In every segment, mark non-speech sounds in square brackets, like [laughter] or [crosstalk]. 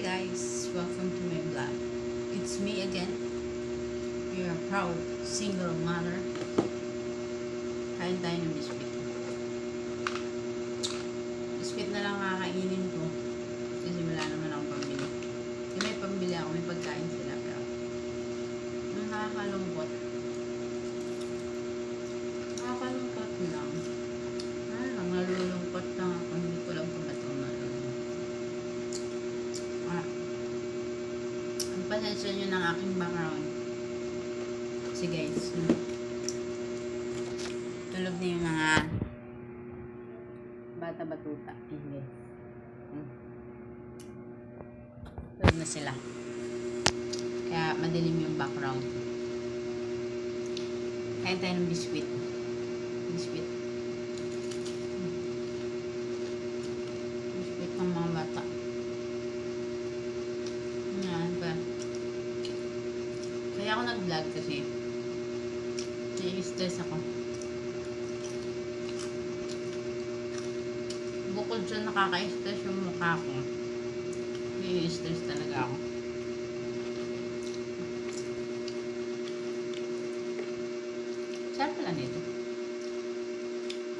guys, welcome to my vlog. It's me again, your proud single mother. Kain tayo ng biscuit. Biscuit na lang kakainin ko. Kasi wala naman akong pambili. Kasi may pambili ako, may pagkain sila. Pero, ang nakakalungkot. Nakakalungkot lang. Ah, lang, nalulungkot lang ako. Hindi ko lang kung ba't ako nalulungkot. Ah. Ang pasensya nyo ng aking background. Kasi guys, hmm. tulog na yung mga bata-batuta. Hindi. Hmm. Tulog na sila. Kaya madilim yung background. Kain tayo ng biscuit. Biscuit. Hmm. Biscuit ng mga bata. Yan ba? Kaya ako nag-vlog kasi nai-stress ako. Bukod sa nakaka-stress yung mukha ko, nai-stress talaga ako. Saan pala nito?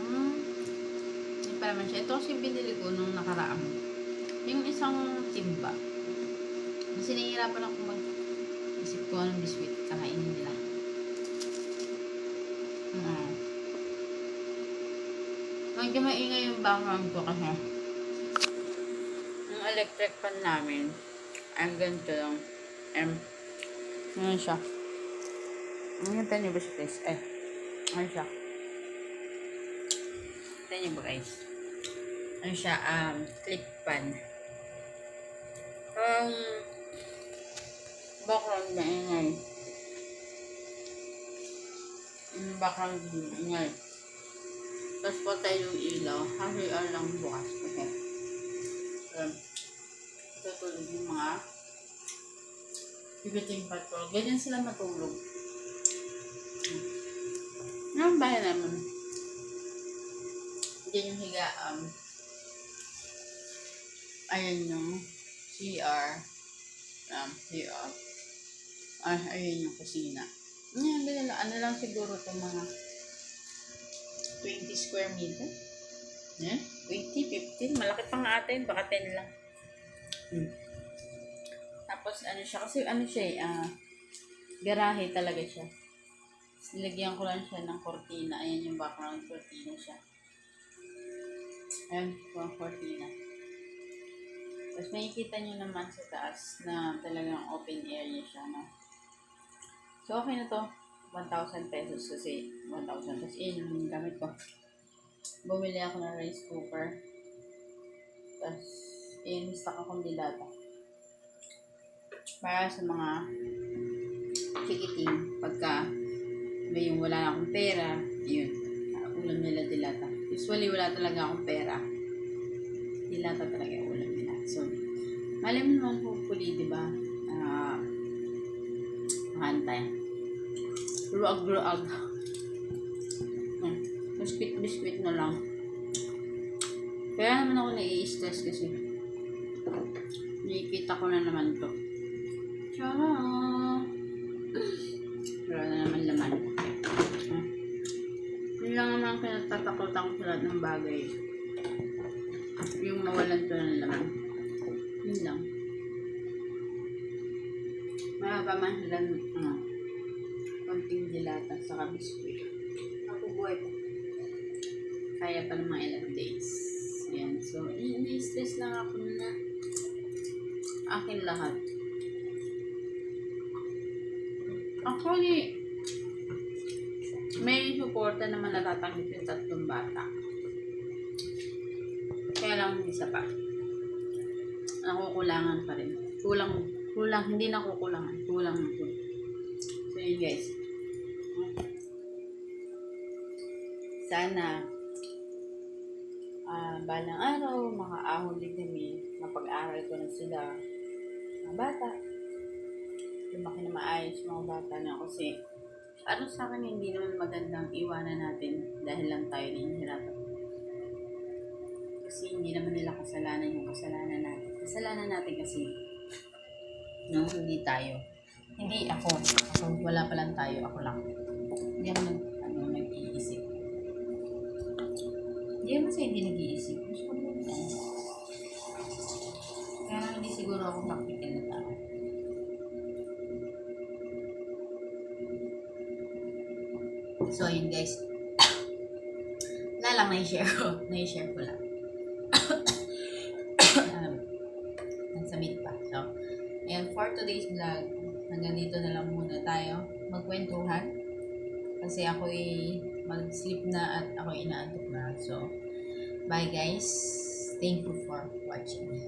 Hmm, hindi pa naman siya. Ito kasi binili ko nung nakaraan. Yung isang timba. Kasi nahihirapan ako mag isip ko anong biscuit kakainin nila. Hmm. Medyo maingay yung background ko kasi yung electric fan namin ang ganito lang. Um, ano siya? Ang ganda niyo ba siya guys? Eh, ano siya? Tignan niyo ba guys? Ano siya? Um, clip fan. Um, background na ingay. Yung background na ingay. Tapos patay yung ilaw. Kasi lang bukas. Okay. Um, tutulog yung mga bibiting patrol. Ganyan sila matulog. Ang bahay naman. Diyan yung higa. Um, ayan yung CR. Um, CR. Ay, ayun yung kusina. Yan, ganun lang. Ano lang siguro itong mga 20 square meter. Yan, 20, 15. Malaki pa nga atin. Baka 10 lang. Hmm. Tapos, ano siya, kasi ano siya eh, ah, garahe talaga siya. Nilagyan ko lang siya ng cortina. Ayan yung background cortina siya. Ayan, yung cortina. Tapos makikita nyo naman sa taas na talagang open area siya, no? So, okay na to. 1,000 pesos kasi 1,000. Tapos, yun yung gamit ko. Bumili ako ng rice cooker. Tapos, yun, stock akong dilata. Para sa mga chikiting, pagka may yung wala na akong pera, yun, ulam nila dilata. Usually, wala talaga akong pera. Dilata talaga yung ulam nila. So, malay mo naman hopefully, di ba? Ah, makantay. Ruag-ruag. Hmm. Biscuit-biscuit na lang. Kaya naman ako nai-stress kasi. Nakikita ko na naman to. Tsara! [clears throat] Wala na naman laman. Hmm. Yun lang naman ang kinatatakutan ko sa lahat ng bagay. Yung mawalan to ng laman. Yun lang. Mapapaman sila ng ano, konting dilata sa biskuit. Ako buhay pa. Kaya pa ng mga ilang days. Yan. So, ini-stress lang ako na akin lahat. Actually, may suporta naman natatanggap yung tatlong bata. Kaya lang isa pa. Nakukulangan pa rin. Kulang, kulang, hindi nakukulangan. Kulang na po. So yun guys. Sana ah balang araw, makaahon din kami. Mapag-aral ko na sila. Mga bata. Lumaki na maayos mga bata na kasi ano sa akin hindi naman magandang iwanan natin dahil lang tayo nahihirapan. Kasi hindi naman nila kasalanan yung kasalanan natin. Kasalanan natin kasi No, hindi tayo. Hindi ako. Ako, wala pa lang tayo. Ako lang. Hindi ako nag, ano, nag-iisip. Hindi naman sa hindi nag-iisip. Gusto ko lang yan. Kaya hindi siguro ako practical na tao. So, yun guys. [coughs] na lang na-share ko. Na-share ko lang. [coughs] um, nasa pa. So, ayan, for today's vlog, hanggang dito na lang muna tayo magkwentuhan. Kasi ako'y mag-sleep na at ako'y inaantok na. So, bye guys. Thank you for watching.